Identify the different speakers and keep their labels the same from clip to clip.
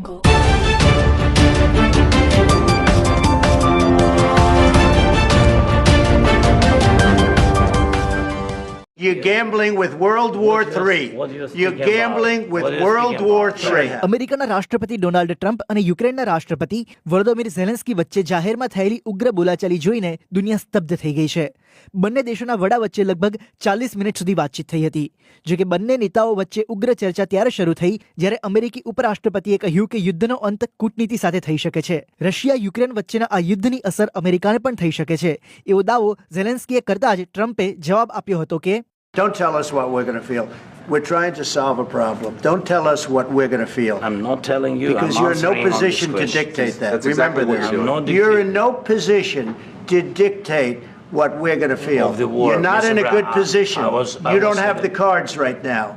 Speaker 1: 个。You're gambling with World War III. You're gambling with World War? III.
Speaker 2: અમેરિકાના રાષ્ટ્રપતિ Donald Trump અને યુક્રેનના રાષ્ટ્રપતિ વોલોદોમિર Zelensky વચ્ચે જાહેરમાં થયેલી ઉગ્ર બોલાચાલી જોઈને દુનિયા સ્તબ્ધ થઈ ગઈ છે બંને દેશોના વડા વચ્ચે લગભગ ચાલીસ મિનિટ સુધી વાતચીત થઈ હતી જો કે બંને નેતાઓ વચ્ચે ઉગ્ર ચર્ચા ત્યારે શરૂ થઈ જ્યારે અમેરિકી ઉપરાષ્ટ્રપતિએ કહ્યું કે યુદ્ધનો અંત કૂટનીતિ સાથે થઈ શકે છે રશિયા યુક્રેન વચ્ચેના આ યુદ્ધની અસર અમેરિકાને પણ થઈ શકે છે એવો દાવો ઝેલેન્સ્કીએ કરતા જ ટ્રમ્પે જવાબ આપ્યો હતો કે
Speaker 1: Don't tell us what we're going to feel. We're trying to solve a problem. Don't tell us what we're going to feel.
Speaker 3: I'm not telling you.
Speaker 1: Because
Speaker 3: I'm
Speaker 1: you're in no
Speaker 3: answering on this
Speaker 1: position to
Speaker 3: question.
Speaker 1: dictate that.
Speaker 4: That's
Speaker 1: Remember
Speaker 4: exactly what
Speaker 1: this.
Speaker 4: you're
Speaker 3: doing. I'm not
Speaker 1: You're
Speaker 3: dictating.
Speaker 1: in no position to dictate what we're going to feel.
Speaker 3: Of the war,
Speaker 1: You're not
Speaker 3: Mr.
Speaker 1: in a good
Speaker 3: Brown. I-
Speaker 1: position.
Speaker 3: I was- I
Speaker 1: You don't
Speaker 3: was
Speaker 1: have
Speaker 3: in
Speaker 1: the
Speaker 3: it.
Speaker 1: cards right now.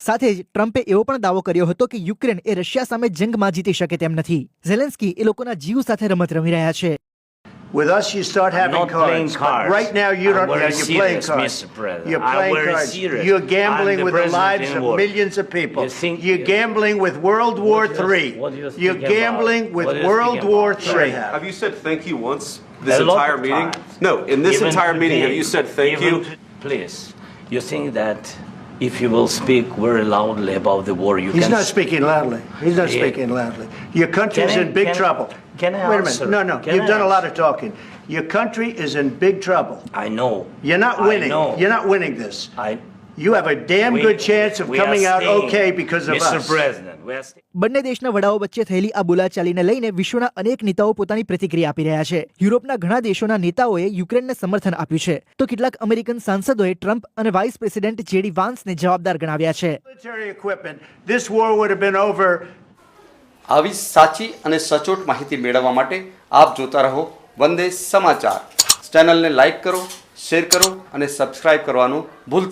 Speaker 2: સાથે જ ટ્રમ્પે એવો પણ દાવો કર્યો હતો કે Ukraine એ Russia સામે જંગમાં જીતી શકે તેમ નથી ઝેલેન્સ્કી એ લોકોના જીવ સાથે રમત રમી રહ્યા છે
Speaker 1: with us, you start having
Speaker 3: not playing
Speaker 1: cards.
Speaker 3: cards.
Speaker 1: Right now, you
Speaker 3: I'm
Speaker 1: don't.
Speaker 3: very
Speaker 1: Yeah, you're playing cards.
Speaker 3: Mr. President.
Speaker 1: You're
Speaker 3: I'm
Speaker 1: playing cards.
Speaker 3: serious.
Speaker 1: You're gambling
Speaker 3: the
Speaker 1: with the lives of
Speaker 3: war.
Speaker 1: millions of people.
Speaker 3: You think-
Speaker 1: you're gambling with World War
Speaker 3: What do
Speaker 1: III.
Speaker 3: You
Speaker 1: you're
Speaker 3: speak about?
Speaker 1: gambling with
Speaker 3: What
Speaker 1: World War
Speaker 3: about?
Speaker 1: III.
Speaker 4: Have you said thank you once this
Speaker 3: A
Speaker 4: entire meeting?
Speaker 3: times.
Speaker 4: No, in this
Speaker 3: Even
Speaker 4: entire meeting, have you said thank you?
Speaker 3: to- please, you think that if you will speak very loudly about the war, you can
Speaker 1: He's
Speaker 3: can.
Speaker 1: not speaking loudly. He's not
Speaker 3: Yeah.
Speaker 1: speaking loudly. Your country
Speaker 3: Can I-
Speaker 1: in big
Speaker 3: can-
Speaker 1: trouble.
Speaker 3: can I
Speaker 1: Wait a
Speaker 3: answer?
Speaker 1: minute. No, no.
Speaker 3: Can
Speaker 1: You've
Speaker 3: I
Speaker 1: done a lot of talking. Your country is in big trouble.
Speaker 3: I know.
Speaker 1: You're not
Speaker 3: I
Speaker 1: winning.
Speaker 3: know.
Speaker 1: You're not winning this.
Speaker 3: I.
Speaker 1: You have a damn good chance of coming out okay because of
Speaker 3: Mr.
Speaker 1: us.
Speaker 2: બંને દેશના વડાઓ વચ્ચે થયેલી આ બોલાચાલીને લઈને વિશ્વના અનેક નેતાઓ પોતાની પ્રતિક્રિયા આપી રહ્યા છે. યુરોપના ઘણા દેશોના નેતાઓએ યુક્રેનને સમર્થન આપ્યું છે. તો કેટલાક અમેરિકન સાંસદોએ ટ્રમ્પ અને વાઇસ પ્રેસિડેન્ટ જેડી વાન્સને જવાબદાર ગણાવ્યા છે.
Speaker 5: આવી સાચી અને સચોટ માહિતી મેળવવા માટે આપ જોતા રહો વંદે સમાચાર. ચેનલને લાઈક કરો શેર કરો અને સબસ્ક્રાઇબ કરવાનું ભૂલતા